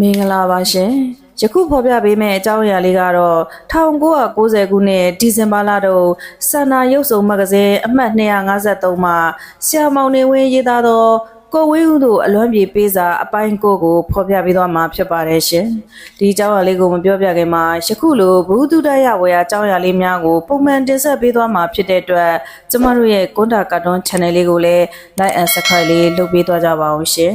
မင်္ဂလာပါရှင်ယခုဖော်ပြပေးမယ့်အကြောင်းအရာလေးကတော့1990ခုနှစ်ဒီဇင်ဘာလတုန်းစန္နာရုပ်စုံမဂ္ဂဇင်းအမှတ်253မှာဆရာမောင်နေဝင်းရေးသားသောကိုဝင်းဦးတို့အလွမ်းပြေပေးစာအပိုင်းကိုကိုဖော်ပြပေးသွားမှာဖြစ်ပါတယ်ရှင်ဒီအကြောင်းအရာလေးကိုမပြောပြခင်မှာယခုလိုဘုဒ္ဓတရဝေယအကြောင်းအရာလေးများကိုပုံမှန်တင်ဆက်ပေးသွားမှာဖြစ်တဲ့အတွက်ကျမတို့ရဲ့ကွန်တာကာတွန်း channel လေးကိုလည်း like and subscribe လေးလုပ်ပေးသွားကြပါအောင်ရှင်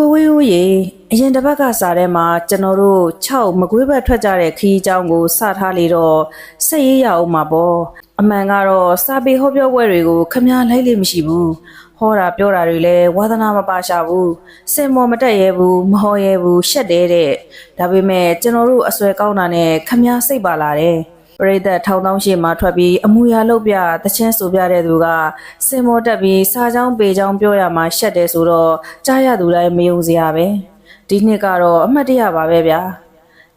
ကိုဝေးဦးရေအရင်တစ်ပတ်ကစားထဲမှာကျွန်တော်တို့6မကွေးဘက်ထွက်ကြတဲ့ခီးအကြောင်းကိုစထားလေတော့စက်ရေးရအောင်မှာပေါ့အမှန်ကတော့စာပေဟောပြောပွဲတွေကိုခမားလိုက်လေမရှိဘူးဟောတာပြောတာတွေလည်းဝါသနာမပါရှာဘူးစင်မော်မတက်ရဲဘူးမဟောရဲဘူးရှက်တယ်တဲ့ဒါပေမဲ့ကျွန်တော်တို့အစွဲကောင်းတာနဲ့ခမားစိတ်ပါလာတယ် ပရိသတ်ထောင်တောင်းရှိမှထွက်ပြီးအမူအရာလုပ်ပြတချင်းဆိုပြတဲ့သူကစင်မောတက်ပြီးစားချောင်းပေချောင်းပြောရမှာရှက်တယ်ဆိုတော့ကြားရသူတိုင်းမယုံစရာပဲဒီနှစ်ကတော့အမှတ်တရပါပဲဗျာ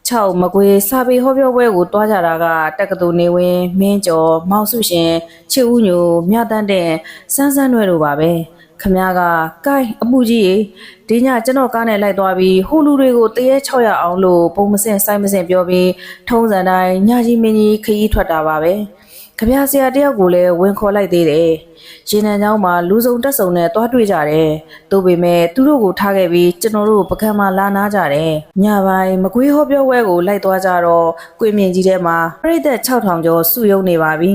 6မကွေစာပေဟောပြောပွဲကိုတွားကြတာကတက္ကသိုလ်နေဝင်မင်းကျော်မောင်စုရှင်ချစ်ဦးညိုမြတန်းတဲ့စန်းစန်းရွယ်တို့ပါပဲ ခမ ्या ကကိုင်းအပူကြီးရေဒီညကျွန်တော်ကားနဲ့လိုက်သွားပြီးဟိုလူတွေကိုတရေ600အောင်လို့ပုံမစင်စိုက်မစင်ပြောပြီးထုံးစံတိုင်းညကြီးမင်းကြီးခရီးထွက်တာပါပဲခမ ्या ဆရာတယောက်ကိုလည်းဝင်ခေါ်လိုက်သေးတယ်ရေနံเจ้าမှာလူစုံတက်စုံနဲ့တွားတွေ့ကြတယ်သို့ပေမဲ့သူတို့ကိုထားခဲ့ပြီးကျွန်တော်တို့ပကံမှာလာနာကြတယ်ညပိုင်းမကွေးဟောပြောပွဲကိုလိုက်သွားကြတော့ကွေမြင့်ကြီးထဲမှာပြိသက်6000ကျော်စုယုံနေပါပြီ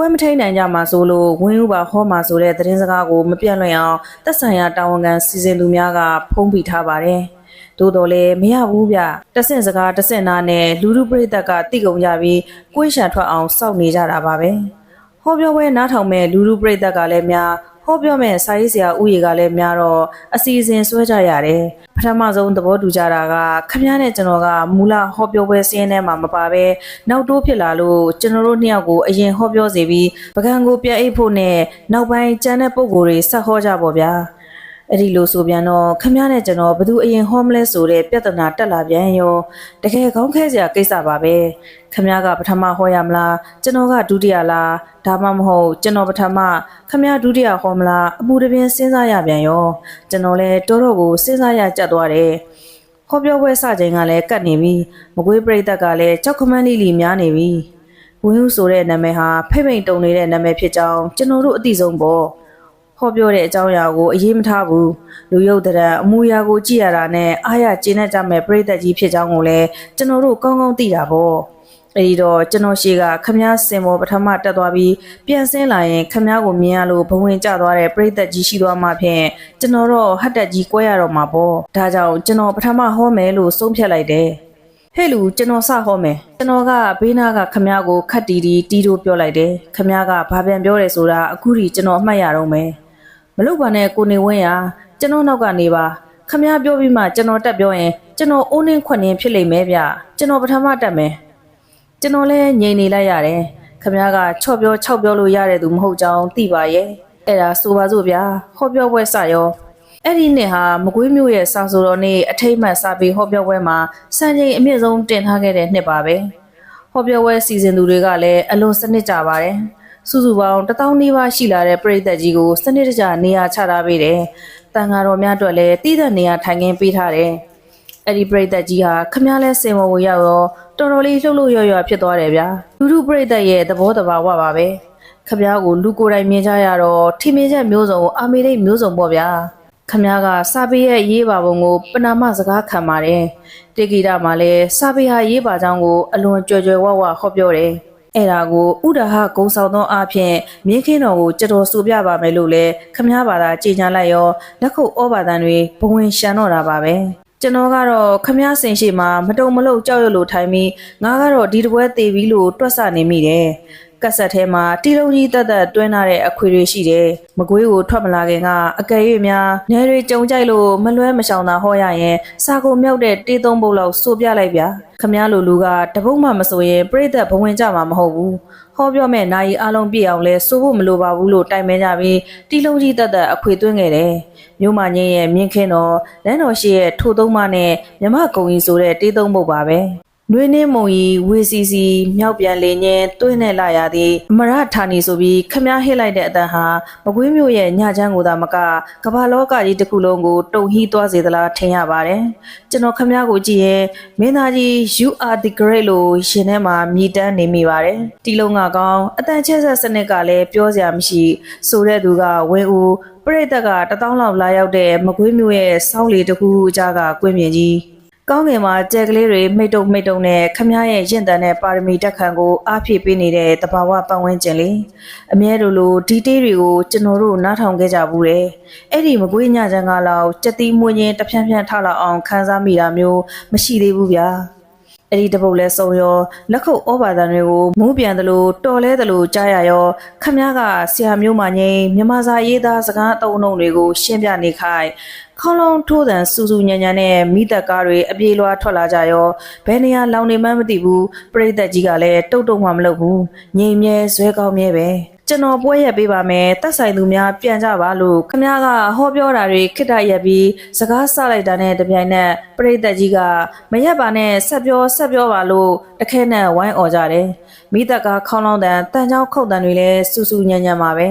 ပွဲမထိန်နိုင်ကြမှာဆိုလို့ဝင်းဥပါဟောမှာဆိုတဲ့သတင်းစကားကိုမပြတ်လွင့်အောင်တက်ဆိုင်ရာတာဝန်ခံစီစဉ်သူများကဖုံးပြထားပါတယ်။သို့တော်လည်းမရဘူးဗျ။တဆင့်စကားတဆင့်နာနဲ့လူလူပရိသတ်ကတိကုံကြပြီးကိုယ်ရှံထွက်အောင်စောင့်နေကြတာပါပဲ။ဟောပြောပွဲနားထောင်မဲ့လူလူပရိသတ်ကလည်းများ ဟောပြောမဲ့စာရေးဆရာဦးရေကလည်းများတော့အစီအစဉ်ဆွဲကြရတယ်။ပထမဆုံးသဘောတူကြတာကခမည်းနဲ့ကျွန်တော်ကမူလဟောပြောပွဲစင်းထဲမှာမပါဘဲနောက်တိုးဖြစ်လာလို့ကျွန်တော်တို့နှစ်ယောက်ကိုအရင်ဟောပြောစီပြီးပကံကိုပြတ်အိတ်ဖို့နဲ့နောက်ပိုင်းကျန်တဲ့ပုံကိုယ်တွေဆက်ဟောကြပါဗျာ။ အဲ့ဒီလိုဆိုပြန်တော့ခမည်းနဲ့ကျွန်တော်ဘသူအရင်ဟောမလဲဆိုတဲ့ပြဿနာတက်လာပြန်ရောတကယ်ကောင်းခဲစရာကိစ္စပါပဲခမည်းကပထမဟောရမလားကျွန်တော်ကဒုတိယလားဒါမှမဟုတ်ကျွန်တော်ပထမခမည်းဒုတိယဟောမလားအမှုတစ်ပြင်းစဉ်းစားရပြန်ရောကျွန်တော်လည်းတော်တော်ကိုစဉ်းစားရကြက်သွားတယ်ဟောပြောပွဲစချိန်ကလည်းကတ်နေပြီမကွေးပြိသက်ကလည်းကြောက်ခမန်းလီလီများနေပြီဝင်းဦးဆိုတဲ့နာမည်ဟာဖိတ်ဖိတ်တုံနေတဲ့နာမည်ဖြစ်ကြောင်းကျွန်တော်တို့အသိဆုံးပေါ့ ဟောပြောတဲ့အကြောင်းအရာကိုအရေးမထားဘူးလူရုပ်တရံအမူအရာကိုကြည့်ရတာနဲ့အားရကျင်းတတ်ကြမဲ့ပြိသက်ကြီးဖြစ်ကြောင်းကိုလည်းကျွန်တော်တို့ကောင်းကောင်းသိတာပေါ့အဲဒီတော့ကျွန်တော်ရှိကခမည်းစင်မောပထမတက်သွားပြီးပြန်ဆင်းလာရင်ခမည်းကိုမြင်ရလို့ဘဝင်ကျသွားတဲ့ပြိသက်ကြီးရှိသွားမှဖြင့်ကျွန်တော်တော့ဟတ်တက်ကြီးကွဲရတော့မှာပေါ့ဒါကြောင့်ကျွန်တော်ပထမဟောမယ်လို့ဆုံးဖြတ်လိုက်တယ်ဟဲ့လူကျွန်တော်စဟောမယ်ကျွန်တော်ကဘေးနာကခမည်းကိုခတ်တီတီတီတို့ပြောလိုက်တယ်ခမည်းကဘာပြန်ပြောတယ်ဆိုတာအခုထိကျွန်တော်အမှတ်ရတော့မယ် မလုပ်ပါနဲ့ကိုနေဝင်းရကျွန်တော်နောက်ကနေပါခမည်းပြောပြီးမှကျွန်တော်တက်ပြောရင်ကျွန်တော်အိုးနှင်းခွက်နှင်းဖြစ်လိမ့်မယ်ဗျကျွန်တော်ပထမတက်မယ်ကျွန်တော်လည်းငြိမ်နေလိုက်ရတယ်ခမ ्या ကချော့ပြော၆ပြောလို့ရတဲ့သူမဟုတ်ကြောင်းသိပါရဲ့အဲ့ဒါဆိုပါစို့ဗျာဟောပြောပွဲစရောအဲ့ဒီနှစ်ဟာမကွေးမျိုးရဲ့စာဆိုတော်နေ့အထိတ်မှတ်စာပေဟောပြောပွဲမှာစံချိန်အမြင့်ဆုံးတင်ထားခဲ့တဲ့နှစ်ပါပဲဟောပြောပွဲစီစဉ်သူတွေကလည်းအလွန်စနစ်ကြပါတယ် စုစုပေါင်း1000နီးပါးရှိလာတဲ့ပြည်သက်ကြီးကိုစနစ်တကျနေရာချထားပေးတယ်တန်ဃာတော်များအတွက်လည်းတည်တဲ့နေရာထိုင်ခင်းပေးထားတယ်အဲ့ဒီပရိသတ်ကြီးဟာခမည်းလဲစင်မဝင်ရောက်ရောတော်တော်လေးလှုပ်လှုပ်ရွရွဖြစ်သွားတယ်ဗျာလူလူပရိသတ်ရဲ့သဘောတဘာဝပါပဲခမည်းကိုလူကိုယ်တိုင်မြင်ကြရတော့ထင်မြင်ချက်မျိုးစုံအာမေရိတ်မျိုးစုံပေါ့ဗျာခမည်းကစာပေရဲ့ရေးပါပုံကိုပနာမစကားခံပါတယ်တေဂီတာမှာလည်းစာပေဟာရေးပါကြောင်းကိုအလွန်ကြွယ်ကြွယ်ဝဝဟောပြောတယ် အဲ့ဒါကိုဥဒါဟဂုံဆောင်သောအဖြစ်မြင်းခင်းတော်ကိုကြတော်ဆိုပြပါမယ်လို့လဲခမားဘာသာကြေညာလိုက်ရောလက်ခုပ်ဩဘာသံတွေဘဝင်ရှမ်းတော့တာပါပဲကျွန်တော်ကတော့ခမားစင်ရှိမှာမတုံမလို့ကြောက်ရွံ့လို့ထိုင်ပြီးငါကတော့ဒီတပွဲသေးပြီလို့တွက်ဆနေမိတယ် ကက်ဆက်ထဲမှာတီလုံးကြီးတက်တက်တွင်းထားတဲ့အခွေတွေရှိတယ်။မကွေးကိုထွက်မလာခင်ကအကယ်၍များနေတွေကြုံကြိုက်လို့မလွဲမရှောင်သာဟောရရင်စာကိုမြောက်တဲ့တေးသုံးပုတ်လောက်စိုးပြလိုက်ဗျာ။ခမားလိုလူကတပုတ်မှမဆိုရင်ပြိသက်ဘဝင်ကြမှာမဟုတ်ဘူး။ဟောပြောမဲ့နိုင်အားလုံးပြည့်အောင်လဲစိုးဖို့မလိုပါဘူးလို့တိုင်ပင်ကြပြီးတီလုံးကြီးတက်တက်အခွေသွင်းခဲ့တယ်။မြို့မငင်းရဲ့မြင်းခင်းတော်လမ်းတော်ရှိရဲ့ထိုသုံးမနဲ့မြမကုံကြီးဆိုတဲ့တေးသုံးပုတ်ပါပဲ။ နွေးနှင်းမုံရီဝေစီစီမြောက်ပြန်လေညင်းတွင်းနဲ့လာရသည်အမရဌာနီဆိုပြီးခမားဟစ်လိုက်တဲ့အတန်ဟာမကွေးမျိုးရဲ့ညချမ်းကိုသာမကကမ္ဘာလောကကြီးတစ်ခုလုံးကိုတုံဟီးသွားစေသလားထင်ရပါတယ်ကျွန်တော်ခမားကိုကြည့်ရင်မင်းသားကြီး you are the great လို့ရှင်ထဲမှာမြည်တမ်းနေမိပါတယ်တီလုံးကကောင်းအတန်ချက်ဆက်စနစ်ကလည်းပြောစရာမရှိဆိုတဲ့သူကဝင်းဦးပရိသတ်ကတထောင်လောက်လာရောက်တဲ့မကွေးမျိုးရဲ့စောင်းလေတစ်ခုခုအကြားကကွင်းမြင်ကြီး ကောင်းငင်မှာကြက်ကလေးတွေမိတ်တုံမိတ်တုံနဲ့ခမည်းရဲ့ရင့်တန်တဲ့ပါရမီတက်ခံကိုအားဖြည့်ပေးနေတဲ့တဘာဝပတ်ဝန်းကျင်လေးအမြဲလိုလိုဒီတေးတွေကိုကျွန်တော်တို့နားထောင်ခဲ့ကြဘူးတယ်အဲ့ဒီမကွေးညချမ်းကလောက်ကြက်တီးမွေးချင်းတဖြန်းဖြန်းထလောက်အောင်ခန်းစားမိတာမျိုးမရှိသေးဘူးဗျာ အဲ့ဒီတပုတ်လဲစုံရောလက်ခုပ်ဩဘာသာတွေကိုမူးပြန်တယ်လို့တော်လဲတယ်လို့ကြားရရောခမည်းကဆရာမျိုးမငိမ့်မြမစာရေးသားစကားအတုံးအုံတွေကိုရှင်းပြနေခိုင်းခေါလုံးထိုးတန်စူစူညံညံနဲ့မိသက်ကားတွေအပြေးလွှာထွက်လာကြရောဘယ်နေရာလောင်နေမှန်းမသိဘူးပရိသတ်ကြီးကလည်းတုတ်တုတ်မှမလုပ်ဘူးငြိမ်မြဲဇွဲကောင်းမြဲပဲ ကျွန်တော်ပွဲရက်ပေးပါမယ်တက်ဆိုင်သူများပြန်ကြပါလို့ခမည်းကဟောပြောတာတွေခိတ္တရက်ပြီးစကားဆလိုက်တာနဲ့တပြိုင်နက်ပရိသတ်ကြီးကမရက်ပါနဲ့ဆက်ပြောဆက်ပြောပါလို့တခဲနဲ့ဝိုင်းអော်ကြတယ်မိသက်ကခေါင်းလောင်းတန်တန်ချောင်းခုတ်တန်တွေလည်းစူစူညံညံပါပဲ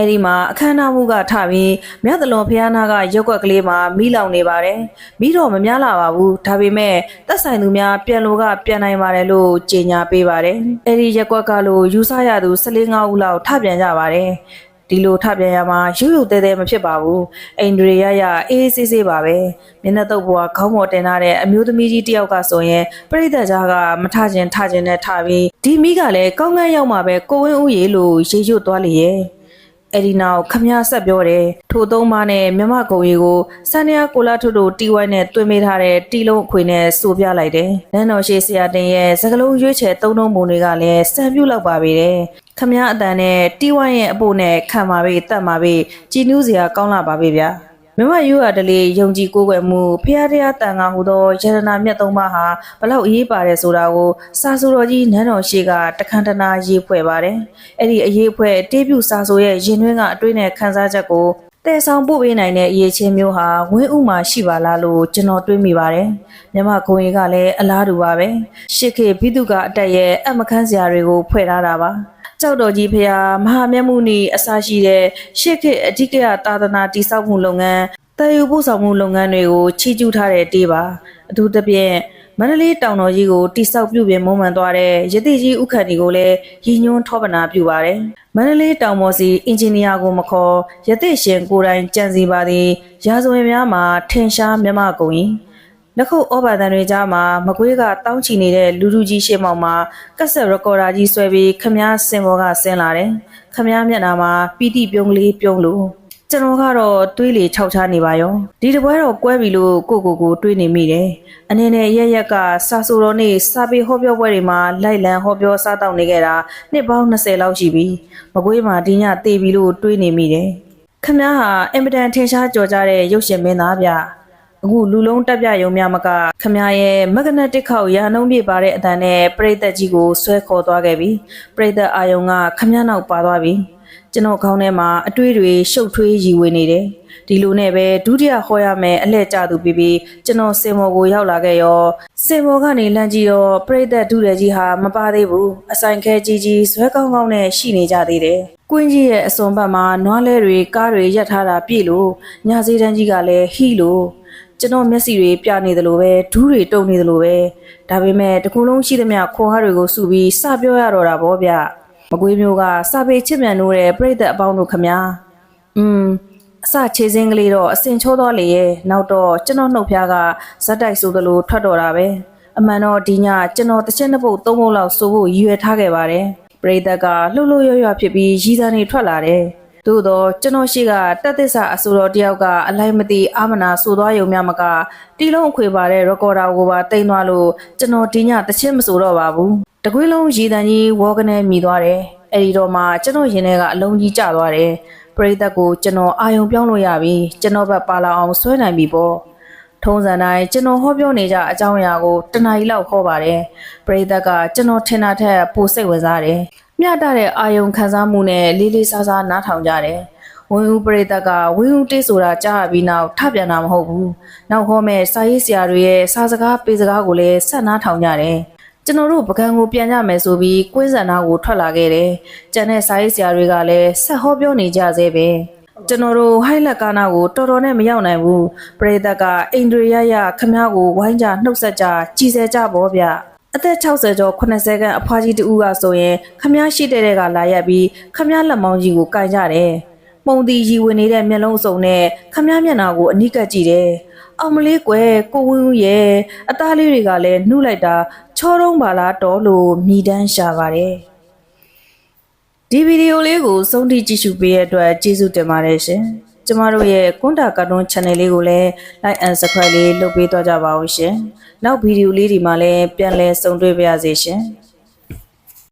အဲ့ဒီမှာအခမ်းအနားမှုကထပြီးမြတ်တလွန်ဖျားနာကရုပ်ကွက်ကလေးမှာမိလောင်နေပါတယ်မိတော့မများလာပါဘူးဒါပေမဲ့တက်ဆိုင်သူများပြန်လို့ကပြန်နိုင်ပါတယ်လို့ကြေညာပေးပါတယ်အဲ့ဒီရက်ကွက်ကလို့ယူဆရသူ14 5ဦးလောက်ထပြန်ကြပါတယ်ဒီလိုထပြန်ရမှာရုပ်ရုပ်တဲတဲမဖြစ်ပါဘူးအိန္ဒြေရရအေးဆေးဆေးပါပဲမျက်နှာတုပ်ဘွားခေါင်းပေါ်တင်ထားတဲ့အမျိုးသမီးကြီးတယောက်ကဆိုရင်ပြိတ္တကြားကမထခြင်းထခြင်းနဲ့ထပြီးဒီမိကလည်းကောင်းကန်းရောက်မှာပဲကိုဝင်းဦးရေလို့ရေရွတ်သွားလေရဲ့ အဲ့ဒီနောက်ခမရဆက်ပြောတယ်ထိုသုံးပါးနဲ့မြမကုံရီကိုစန္ဒယာကိုလာထုတို့တီဝိုင်းနဲ့တွင်မိထားတဲ့တီလုံးအခွေနဲ့စိုးပြလိုက်တယ်။နန်းတော်ရှိဆရာတင်ရဲ့စကလုံးရွေးချယ်သုံးလုံးပုံတွေကလည်းစံပြုတ်လောက်ပါပဲတဲ့။ခမရအတန်နဲ့တီဝိုင်းရဲ့အဖို့နဲ့ခံပါပဲတတ်ပါပဲကြည်နူးစရာကောင်းလာပါပဲဗျာ။ မြမယူရတလေယုံကြည်ကိုးကွယ်မှုဖျားတရားတန်ခါဟူသောယရနာမြတ်သုံးပါးဟာဘလောက်အရေးပါတယ်ဆိုတာကိုစာဆိုတော်ကြီးနန်းတော်ရှိကတခန္တနာရေးဖွဲ့ပါတယ်။အဲ့ဒီအရေးဖွဲ့တေးပြူစာဆိုရဲ့ရင်သွင်းကအတွေ့နဲ့ခန်းစားချက်ကိုတဲဆောင်ပို့ပေးနိုင်တဲ့အရေးချင်းမျိုးဟာဝင်းဥမှာရှိပါလားလို့ကျွန်တော်တွေးမိပါတယ်။မြမဂုံရီကလည်းအလားတူပါပဲ။ရှစ်ခေဘိတုကအတက်ရဲ့အမခန်းစရာတွေကိုဖွဲ့ထားတာပါ။ ကြောက်တော်ကြီးဖရာမဟာမြတ်မှုနီအစရှိတဲ့ရှစ်ခေအဓိကရသာသနာတည်ဆောက်မှုလုပ်ငန်းတည်ယူပို့ဆောင်မှုလုပ်ငန်းတွေကိုချီးကျူးထားတဲ့တေးပါအထူးသဖြင့်မန္တလေးတောင်တော်ကြီးကိုတိဆောက်ပြုပြင်မွမ်းမံသွားတဲ့ရတိကြီးဥက္ကဋ္ဌကိုလည်းရည်ညွှန်းထောပနာပြုပါတယ်မန္တလေးတောင်ပေါ်စီအင်ဂျင်နီယာကိုမခေါ်ရတိရှင်ကိုယ်တိုင်ကြံစီပါသည်ရာဇဝင်များမှာထင်ရှားမြမကုန်၏ လက်ခုပ်ဩဘာတန်တွေကြားမှာမကွေးကတောင်းချီနေတဲ့လူလူကြီးရှေ့မောက်မှာကက်ဆက်ရကော်ဒါကြီးဆွဲပြီးခမားစင်ဘောကဆင်းလာတယ်ခမားမျက်နှာမှာပီတိပြုံးကလေးပြုံးလို့ကျွန်တော်ကတော့တွေးလေခြောက်ချနေပါရောဒီတပွဲတော့ကွဲပြီလို့ကိုကိုကိုတွေးနေမိတယ်အနေနဲ့ရက်ရက်ကစာဆိုတော်နေ့စာပေဟောပြောပွဲတွေမှာလိုက်လံဟောပြောစားတောက်နေခဲ့တာနှစ်ပေါင်း20လောက်ရှိပြီမကွေးမှာဒီညတေးပြီလို့တွေးနေမိတယ်ခမည်းဟာအင်မတန်ထင်ရှားကြော်ကြတဲ့ရုပ်ရှင်မင်းသားဗျ အခုလူလုံးတက်ပြယုံများမကခမရဲ့မဂနတစ်ခေါက်ရာနှုံးပြပါတဲ့အတန်နဲ့ပရိသတ်ကြီးကိုဆွဲခေါ်သွားခဲ့ပြီပရိသတ်အာယုံကခမနောက်ပါသွားပြီကျွန်တော်ခေါင်းထဲမှာအတွေးတွေရှုပ်ထွေးရီဝေနေတယ်ဒီလိုနဲ့ပဲဒုတိယဟောရမယ်အလှည့်ကျသူပြီးပြီးကျွန်တော်စင်မော်ကိုရောက်လာခဲ့ရောစင်မော်ကနေလမ်းကြည့်တော့ပရိသတ်ဒုရဲကြီးဟာမပါသေးဘူးအဆိုင်ခဲကြီးကြီးဇွဲကောင်းကောင်းနဲ့ရှိနေကြသေးတယ်ကွင်းကြီးရဲ့အစွန်ဘက်မှာနွားလဲတွေကားတွေရက်ထားတာပြည့်လို့ညာစည်းတန်းကြီးကလည်းဟီလို့ ကျွန်တော်မျက်စိတွေပြနေသလိုပဲဒူးတွေတုံနေသလိုပဲဒါပေမဲ့တကူလုံးရှိသမျှခွန်အားတွေကိုစုပြီးစပြောရတော့တာဗောဗျမကွေးမျိုးကစာပေချစ်မြတ်နိုးတဲ့ပြိတ္တအပေါင်းတို့ခမညာอืมအစခြေစင်းကလေးတော့အစင်ချိုးတော့လေရဲ့နောက်တော့ကျွန်တော်နှုတ်ဖျားကဇက်တိုက်ဆိုသလိုထွက်တော့တာပဲအမှန်တော့ဒီညကျွန်တော်တစ်ချက်နှစ်ပုတ်သုံးပုတ်လောက်စိုးဖို့ရည်ရွယ်ထားခဲ့ပါတယ်ပရိသတ်ကလှုပ်လှုပ်ရွရွဖြစ်ပြီးရည်စားနေထွက်လာတယ် သို့တော့ကျွန်တော်ရှိကတက်သစ္စာအဆိုတော်တယောက်ကအလိုက်မသိအာမနာဆိုသွားရုံများမကတီလုံးအခွေပါတဲ့ရကော်ဒါကိုပါတင်သွားလို့ကျွန်တော်ဒီညတစ်ချက်မဆိုတော့ပါဘူးတကွေးလုံးရည်တန်ကြီးဝေါကနေမြည်သွားတယ်အဲ့ဒီတော့မှကျွန်တော်ရင်ထဲကအလုံးကြီးကျသွားတယ်ပရိသတ်ကိုကျွန်တော်အာယုံပြောင်းလို့ရပြီကျွန်တော်ဘက်ပါလာအောင်ဆွဲနိုင်ပြီပေါ့ထုံးစံတိုင်းကျွန်တော်ဟောပြောနေကြအကြောင်းအရာကိုတနားရီလောက်ဟောပါတယ်ပရိသတ်ကကျွန်တော်ထင်တာထက်ပိုစိတ်ဝင်စားတယ် မျှတတဲ့အာယုံခံစားမှုနဲ့လေးလေးစားစားနားထောင်ကြတယ်ဝင်းဦးပရိသတ်ကဝင်းဦးတေးဆိုတာကြားပြီးနောက်ထပြန်တာမဟုတ်ဘူးနောက်ဟောမဲ့စာရေးဆရာတွေရဲ့စာစကားပေးစကားကိုလည်းဆက်နားထောင်ကြတယ်ကျွန်တော်တို့ပကံကိုပြန်ကြမယ်ဆိုပြီးကွင်းစံနာကိုထွက်လာခဲ့တယ်။ကျန်တဲ့စာရေးဆရာတွေကလည်းဆက်ဟောပြောနေကြသေးပဲ။ကျွန်တော်တို့ဟိုက်လက်ကားနာကိုတော်တော်နဲ့မရောက်နိုင်ဘူး။ပရိသတ်ကအိန္ဒြေရရခမ ्या ကိုဝိုင်းကြနှုတ်ဆက်ကြကြည်စဲကြပေါ့ဗျ။ အသက်60ကျော်80ခန်းအဖွားကြီးတူကဆိုရင်ခမည်းရှိတဲ့တဲ့ကလာရက်ပြီးခမည်းလက်မောင်းကြီးကိုကန်ကြတယ်။ပုံတီရီဝင်နေတဲ့မျက်လုံးစုံနဲ့ခမည်းမျက်နှာကိုအနိကပ်ကြည့်တယ်။အောင်မလေးကွယ်ကိုဝင်းဦးရဲ့အသားလေးတွေကလည်းနှုတ်လိုက်တာချောတုံးပါလားတော်လို့မြည်တမ်းရှာပါတယ်။ဒီဗီဒီယိုလေးကိုဆုံးထိကြည့်ရှုပေးတဲ့အတွက်ကျေးဇူးတင်ပါတယ်ရှင်။ ကျမတို့ရဲ့ကွန်တာကာတွန်း channel လေးကိုလည်း like and subscribe လေးလုပ်ပေးသွားကြပါဦးရှင်နောက်ဗီဒီယိုလေးဒီမှာလည်းပြန်လည်ဆုံတွေ့ပါရစေရှင်